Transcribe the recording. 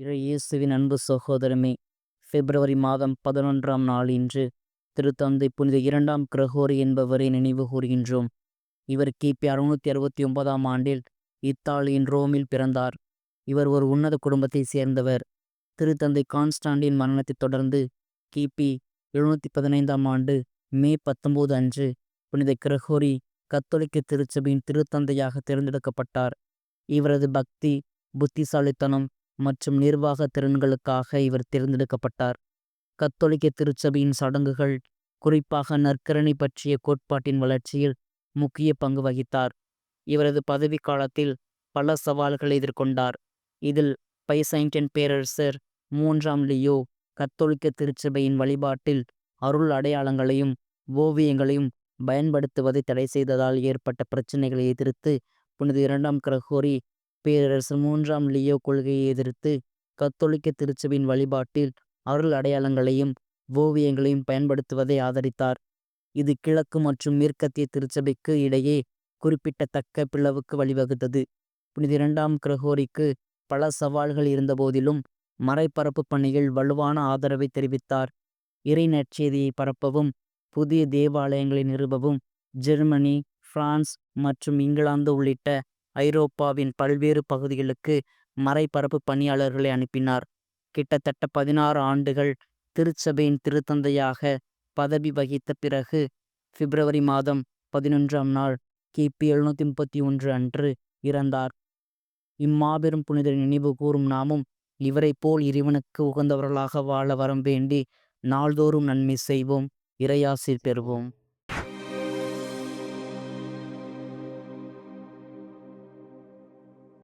இயேசுவின் அன்பு சகோதரமே பிப்ரவரி மாதம் பதினொன்றாம் நாள் இன்று திருத்தந்தை புனித இரண்டாம் கிரகோரி என்பவரை நினைவு கூறுகின்றோம் இவர் கிபி அறுநூத்தி அறுபத்தி ஒன்பதாம் ஆண்டில் இத்தாலியின் ரோமில் பிறந்தார். இவர் ஒரு உன்னத குடும்பத்தைச் சேர்ந்தவர். திருத்தந்தை கான்ஸ்டாண்டின் மரணத்தைத் தொடர்ந்து கிபி எழுநூத்தி பதினைந்தாம் ஆண்டு மே பத்தொன்பது அன்று புனித கிரகோரி கத்தோலிக்க திருச்சபையின் திருத்தந்தையாக தேர்ந்தெடுக்கப்பட்டார். இவரது பக்தி புத்திசாலித்தனம் மற்றும் நிர்வாக திறன்களுக்காக இவர் தேர்ந்தெடுக்கப்பட்டார். கத்தோலிக்க திருச்சபையின் சடங்குகள் குறிப்பாக நற்கரணை பற்றிய கோட்பாட்டின் வளர்ச்சியில் முக்கிய பங்கு வகித்தார். இவரது பதவி காலத்தில் பல சவால்களை எதிர்கொண்டார். இதில் பைசைன்டன் பேரரசர் மூன்றாம் லியோ கத்தோலிக்க திருச்சபையின் வழிபாட்டில் அருள் அடையாளங்களையும் ஓவியங்களையும் பயன்படுத்துவதை தடை செய்ததால் ஏற்பட்ட பிரச்சினைகளை எதிர்த்து புனித இரண்டாம் கிரகோரி பேரரசர் மூன்றாம் லியோ கொள்கையை எதிர்த்து கத்தோலிக்க திருச்சபையின் வழிபாட்டில் அருள் அடையாளங்களையும் ஓவியங்களையும் பயன்படுத்துவதை ஆதரித்தார். இது கிழக்கு மற்றும் மேற்கத்திய திருச்சபைக்கு இடையே குறிப்பிடத்தக்க பிளவுக்கு வழிவகுத்தது. புனித இரண்டாம் கிரகோரிக்கு பல சவால்கள் இருந்தபோதிலும் மறைபரப்பு பணியில் வலுவான ஆதரவை தெரிவித்தார். இறை நற்செய்தியை பரப்பவும் புதிய தேவாலயங்களை நிறுவவும் ஜெர்மனி பிரான்ஸ் மற்றும் இங்கிலாந்து உள்ளிட்ட ஐரோப்பாவின் பல்வேறு பகுதிகளுக்கு மறைபரப்பு பணியாளர்களை அனுப்பினார். கிட்டத்தட்ட பதினாறு ஆண்டுகள் திருச்சபையின் திருத்தந்தையாக பதவி வகித்த பிறகு பிப்ரவரி மாதம் பதினொன்றாம் நாள் கிபி எழுநூற்றி முப்பத்தி ஒன்று அன்று இறந்தார். இம்மாபெரும் புனித நினைவு கூறும் நாமும் இவரைப் போல் இறைவனுக்கு உகந்தவர்களாக வாழ வரம் வேண்டி நாள்தோறும் நன்மை செய்வோம் இறையாசி பெறுவோம்.